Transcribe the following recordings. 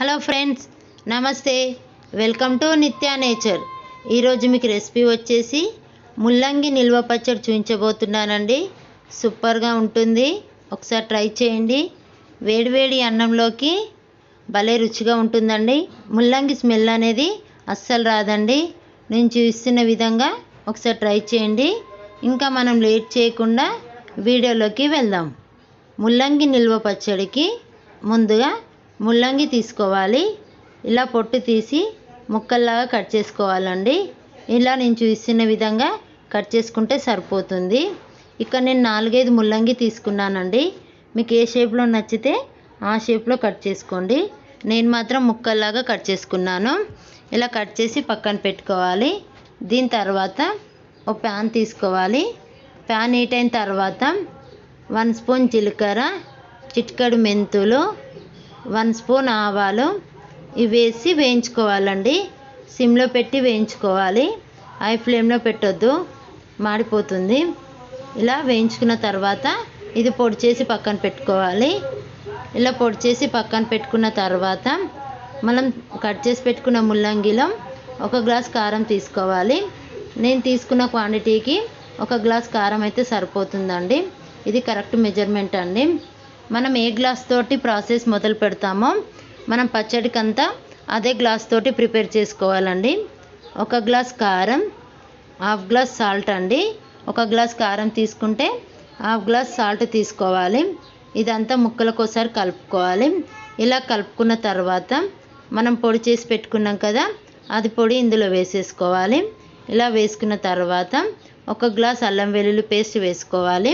Hello friends నమస్తే. Welcome to Nitya nature. ఈరోజు మీకు రెసిపీ వచ్చేసి ముల్లంగి నిల్వ పచ్చడి చూపించబోతున్నానండి. సూపర్గా ఉంటుంది. ఒకసారి ట్రై చేయండి. వేడివేడి అన్నంలోకి భలే రుచిగా ఉంటుందండి. ముల్లంగి స్మెల్ అనేది అస్సలు రాదండి. నేను చూస్తున్న విధంగా ఒకసారి ట్రై చేయండి. ఇంకా మనం లేట్ చేయకుండా వీడియోలోకి వెళ్దాం. ముల్లంగి నిల్వ పచ్చడికి ముందుగా ముల్లంగి తీసుకోవాలి. ఇలా పొట్టు తీసి ముక్కల్లాగా కట్ చేసుకోవాలండి. ఇలా నేను చూసిన విధంగా కట్ చేసుకుంటే సరిపోతుంది. ఇక్కడ నేను నాలుగైదు ముల్లంగి తీసుకున్నానండి. మీకు ఏ షేప్లో నచ్చితే ఆ షేప్లో కట్ చేసుకోండి. నేను మాత్రం ముక్కల్లాగా కట్ చేసుకున్నాను. ఇలా కట్ చేసి పక్కన పెట్టుకోవాలి. దీని తర్వాత ఒక ప్యాన్ తీసుకోవాలి. ప్యాన్ హీట్ అయిన తర్వాత వన్ స్పూన్ జీలకర్ర చిటికెడు మెంతులు వన్ స్పూన్ ఆవాలు ఇవి వేసి వేయించుకోవాలండి. సిమ్లో పెట్టి వేయించుకోవాలి. హై ఫ్లేమ్లో పెట్టొద్దు. మాడిపోతుంది. ఇలా వేయించుకున్న తర్వాత ఇది పొడి చేసి పక్కన పెట్టుకోవాలి. ఇలా పొడి చేసి పక్కన పెట్టుకున్న తర్వాత మనం కట్ చేసి పెట్టుకున్న ముల్లంగిలో ఒక గ్లాస్ కారం తీసుకోవాలి. నేను తీసుకున్న క్వాంటిటీకి ఒక గ్లాస్ కారం అయితే సరిపోతుందండి. ఇది కరెక్ట్ మెజర్మెంట్ అండి. మనం ఏ గ్లాస్ తోటి ప్రాసెస్ మొదలు పెడతామో మనం పచ్చడికంతా అదే గ్లాస్ తోటి ప్రిపేర్ చేసుకోవాలండి. ఒక గ్లాస్ కారం హాఫ్ గ్లాస్ సాల్ట్ అండి. ఒక గ్లాస్ కారం తీసుకుంటే హాఫ్ గ్లాస్ సాల్ట్ తీసుకోవాలి. ఇదంతా ముక్కలకోసారి కలుపుకోవాలి. ఇలా కలుపుకున్న తర్వాత మనం పొడి చేసి పెట్టుకున్నాం కదా అది పొడి ఇందులో వేసేసుకోవాలి. ఇలా వేసుకున్న తర్వాత ఒక గ్లాస్ అల్లం వెల్లుల్లి పేస్ట్ వేసుకోవాలి.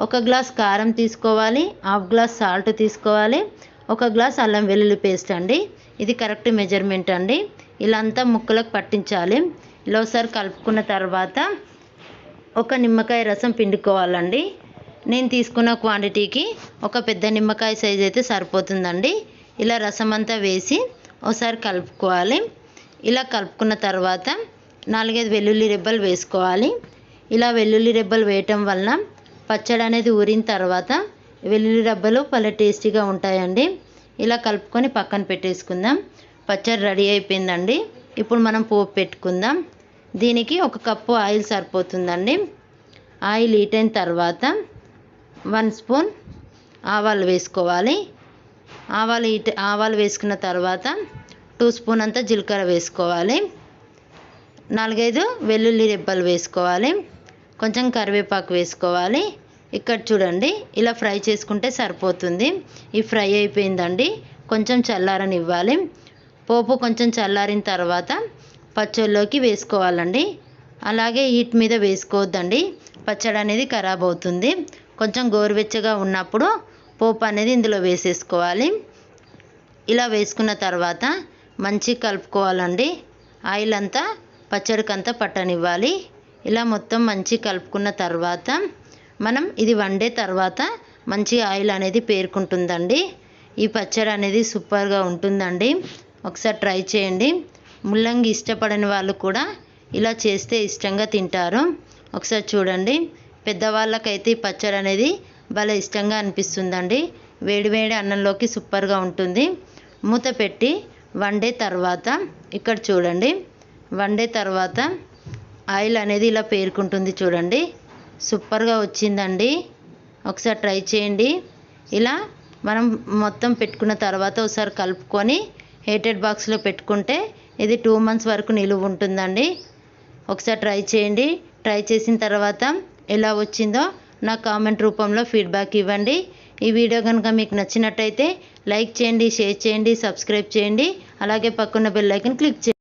ఒక గ్లాస్ కారం తీసుకోవాలి హాఫ్ గ్లాస్ సాల్ట్ తీసుకోవాలి ఒక గ్లాస్ అల్లం వెల్లుల్లి పేస్ట్ అండి. ఇది కరెక్ట్ మెజర్మెంట్ అండి. ఇలా అంతా ముక్కలకు పట్టించాలి. ఇలా ఒకసారి కలుపుకున్న తర్వాత ఒక నిమ్మకాయ రసం పిండుకోవాలండి. నేను తీసుకున్న క్వాంటిటీకి ఒక పెద్ద నిమ్మకాయ సైజ్ అయితే సరిపోతుందండి. ఇలా రసం అంతా వేసి ఒకసారి కలుపుకోవాలి. ఇలా కలుపుకున్న తర్వాత నాలుగైదు వెల్లుల్లి రెబ్బలు వేసుకోవాలి. ఇలా వెల్లుల్లి రెబ్బలు వేయటం వలన పచ్చడి అనేది ఊరిన తర్వాత వెల్లుల్లి రబ్బలు భలే టేస్టీగా ఉంటాయండి. ఇలా కలుపుకొని పక్కన పెట్టేసుకుందాం. పచ్చడి రెడీ అయిపోయిందండి. ఇప్పుడు మనం పోపు పెట్టుకుందాం. దీనికి ఒక కప్పు ఆయిల్ సరిపోతుందండి. ఆయిల్ హీట్ అయిన తర్వాత వన్ స్పూన్ ఆవాలు వేసుకోవాలి. ఆవాలు హీట్ ఆవాలు వేసుకున్న తర్వాత టూ స్పూన్ అంతా జీలకర్ర వేసుకోవాలి. నాలుగైదు వెల్లుల్లి రెబ్బలు వేసుకోవాలి. కొంచెం కరివేపాకు వేసుకోవాలి. ఇక్కడ చూడండి ఇలా ఫ్రై చేసుకుంటే సరిపోతుంది. ఈ ఫ్రై అయిపోయిందండి. కొంచెం చల్లారని ఇవ్వాలి పోపు కొంచెం చల్లారిన తర్వాత పచ్చళ్ళలోకి వేసుకోవాలండి. అలాగే హీట్ మీద వేసుకోవద్దండి. పచ్చడి అనేది ఖరాబ్ అవుతుంది. కొంచెం గోరువెచ్చగా ఉన్నప్పుడు పోపు అనేది ఇందులో వేసేసుకోవాలి. ఇలా వేసుకున్న తర్వాత మంచి కలుపుకోవాలండి. ఆయిల్ అంతా పచ్చడికంతా పట్టనివ్వాలి. ఇలా మొత్తం మంచి కలుపుకున్న తర్వాత మనం ఇది వండే తర్వాత మంచి ఆయిల్ అనేది పేరుకుంటుందండి. ఈ పచ్చడి అనేది సూపర్గా ఉంటుందండి. ఒకసారి ట్రై చేయండి. ముల్లంగి ఇష్టపడని వాళ్ళు కూడా ఇలా చేస్తే ఇష్టంగా తింటారు. ఒకసారి చూడండి. పెద్దవాళ్ళకైతే ఈ పచ్చడి అనేది భలే ఇష్టంగా అనిపిస్తుందండి. వేడివేడి అన్నంలోకి సూపర్గా ఉంటుంది. మూత పెట్టి వండే తర్వాత ఇక్కడ చూడండి. వండే తర్వాత ఆయిల్ అనేది ఇలా పేరుకుంటుంది చూడండి. సూపర్గా వచ్చిందండి. ఒకసారి ట్రై చేయండి. ఇలా మనం మొత్తం పెట్టుకున్న తర్వాత ఒకసారి కలుపుకొని హీటెడ్ బాక్స్లో పెట్టుకుంటే ఇది టూ మంత్స్ వరకు నిలువ ఉంటుందండి. ఒకసారి ట్రై చేయండి. ట్రై చేసిన తర్వాత ఎలా వచ్చిందో నా కామెంట్ రూపంలో ఫీడ్బ్యాక్ ఇవ్వండి. ఈ వీడియో కనుక మీకు నచ్చినట్టయితే లైక్ చేయండి షేర్ చేయండి సబ్స్క్రైబ్ చేయండి. అలాగే పక్కన బెల్ ఐకన్ క్లిక్ చేయండి.